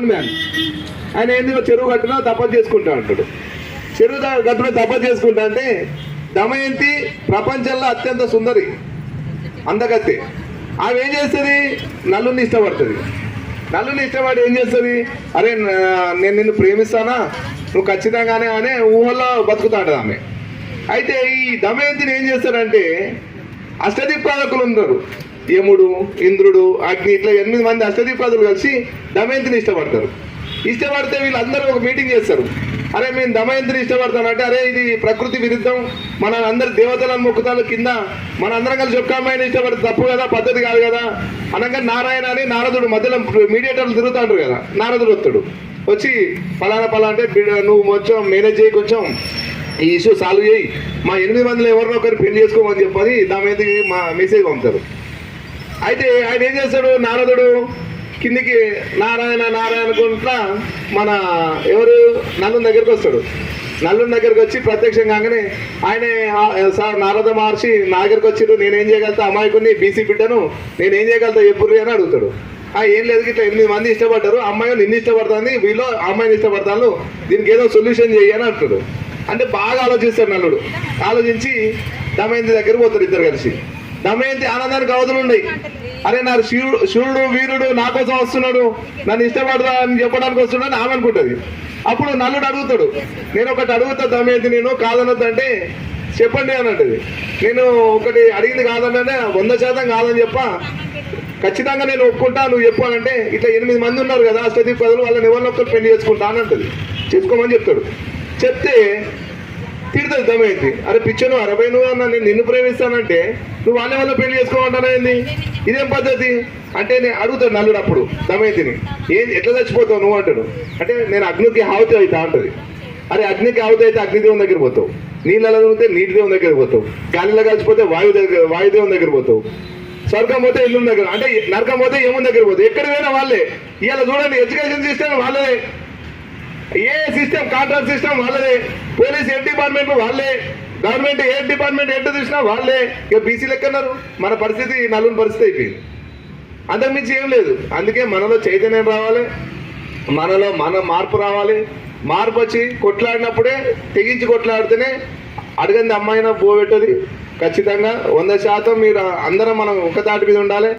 Man ఆయన ఎందుకు చెరువు గట్టున తపస్సు చేసుకుంటా అంటాడు. చెరువు ద- గట్టున తపస్సు చేసుకుంటా అంటే దమయంతి ప్రపంచంలో అత్యంత సుందరి. అందగత్తే. ఆమె ఏం చేస్తుంది? నల్లుని ఇష్టపడుతుంది. నల్లుని ఇష్టపడి ఏం చేస్తుంది? అరే నేను నిన్ను ప్రేమిస్తానా? నువ్వు ఖచ్చితంగానే అనే ఊహల్లో బతుకుతాడు ఆమె. అయితే ఈ దమయంతిని ఏం చేస్తాడంటే అష్టదిక్పాదకులు ఉన్నారు యముడు ఇంద్రుడు అగ్ని ఇట్లా ఎనిమిది మంది అష్టదీపాదులు కలిసి దమయంతిని ఇష్టపడతారు. ఇష్టపడితే వీళ్ళందరూ ఒక మీటింగ్ చేస్తారు. అరే మేము దమయంతిని ఇష్టపడతానంటే అరే ఇది ప్రకృతి విరుద్ధం. మన అందరి దేవతలను మొక్కుతాలు కింద. మన అందరం కలిసి ఒక్క అమ్మాయిని ఇష్టపడితే తప్పు కదా పద్ధతి కాదు కదా. అనగా నారాయణ అని నారదుడు మధ్యలో మీడియేటర్లు తిరుగుతాడు కదా నారదుడు వస్తాడు. వచ్చి ఫలానా ఫలా అంటే నువ్వు కొంచెం మేనేజ్ చేయి కొంచెం. ఈ ఇష్యూ సాల్వ్ చేయి. మా ఎనిమిది మందిలో ఎవరినో ఒకరు పెళ్ళి చేసుకోమని చెప్పని దాని మీద మా మెసేజ్ పంపుతారు. అయితే ఆయన ఏం చేస్తాడు? నారదుడు కిందికి నారాయణ నారాయణ అనుకుంటా మన ఎవరు? నల్లుని దగ్గరికి వస్తాడు. నల్లుని దగ్గరికి వచ్చి ప్రత్యక్షం కాగానే ఆయనే సార్ నారద మహర్షి నా దగ్గరికి వచ్చిండు నేనేం చేయగలుగుతా? అమాయకుని బీసీ బిడ్డను నేనేం చేయగలుగుతా? ఎప్పుడు అని అడుగుతాడు. ఆ ఏం లేదు ఇట్లా ఎనిమిది మంది ఇష్టపడ్డారు. అమ్మాయి నిన్ను ఇష్టపడుతుంది వీళ్ళు అమ్మాయిని ఇష్టపడతాను దీనికి ఏదో సొల్యూషన్ చెయ్యి అని అంటాడు అంటే బాగా ఆలోచిస్తాడు నల్లుడు. ఆలోచించి దమయంతి దగ్గర పోతారు ఇద్దరు కలిసి. దమయంతి ఆనందానికి అవధులు ఉన్నాయి. అరే నా శివుడు శివుడు వీరుడు నా కోసం వస్తున్నాడు. నన్ను ఇష్టపడదా అని చెప్పడానికి వస్తున్నాడు ఆమె అనుకుంటుంది. అప్పుడు నల్లుడు అడుగుతాడు. నేను ఒకటి అడుగుతా దమయంతి నేను కాదనొద్దంటే చెప్పండి అని నేను ఒకటి అడిగింది కాదంటే వంద శాతం కాదని చెప్ప. ఖచ్చితంగా నేను ఒప్పుకుంటా నువ్వు చెప్పానంటే ఇట్లా ఎనిమిది మంది ఉన్నారు కదా అష్టదీప్ పదులు వాళ్ళని ఎవరిని ఒక్కరు పెళ్ళి చేసుకుంటా అని అంటది. చేసుకోమని చెప్తాడు. చెప్తే అర్థమైంది. అరే అరే పిచ్చను అరవై నువ్వు అన్న నేను నిన్ను ప్రేమిస్తానంటే నువ్వు వాళ్ళ వల్ల పెళ్ళి చేసుకోమంటానేంది ఇదేం పద్ధతి? అంటే నేను అడుగుతాడు నల్లుడు అప్పుడు. దమయంతిని ఏం ఎట్లా చచ్చిపోతావు నువ్వు అంటాడు. అంటే నేను అగ్నికి హావతి అవుతా అంటది. అరే అగ్నికి హావతి అయితే అగ్నిదేవుని దగ్గర పోతావు. నీళ్ళలో ఉంటే నీటి దేవుని దగ్గర పోతావు. గాలిలో కలిసిపోతే వాయు దగ్గర వాయుదేవుని దగ్గర పోతావు. స్వర్గం పోతే ఇల్లు దగ్గర అంటే నరకం పోతే ఏముంది దగ్గర పోతే ఎక్కడ పోయినా వాళ్ళే. ఇవాళ చూడండి ఎడ్యుకేషన్ సిస్టమ్ వాళ్ళే ఏ సిస్టమ్ కాంట్రాక్ట్ సిస్టమ్ వాళ్ళదే. పోలీస్ హెడ్ డిపార్ట్మెంట్ వాళ్ళే. గవర్నమెంట్ ఏ డిపార్ట్మెంట్ ఎటు చూసినా వాళ్ళే. ఇక బీసీ లెక్కన్నారు మన పరిస్థితి నలుగురి పరిస్థితి అయిపోయింది. అంతకుమించి ఏం లేదు. అందుకే మనలో చైతన్యం రావాలి. మనలో మన మార్పు రావాలి. మార్పు వచ్చి కొట్లాడినప్పుడే తెగించి కొట్లాడితేనే అడగంది అమ్మాయినా పోబెట్టది ఖచ్చితంగా వంద శాతం మీరు అందరం మనం ఒక మీద ఉండాలి.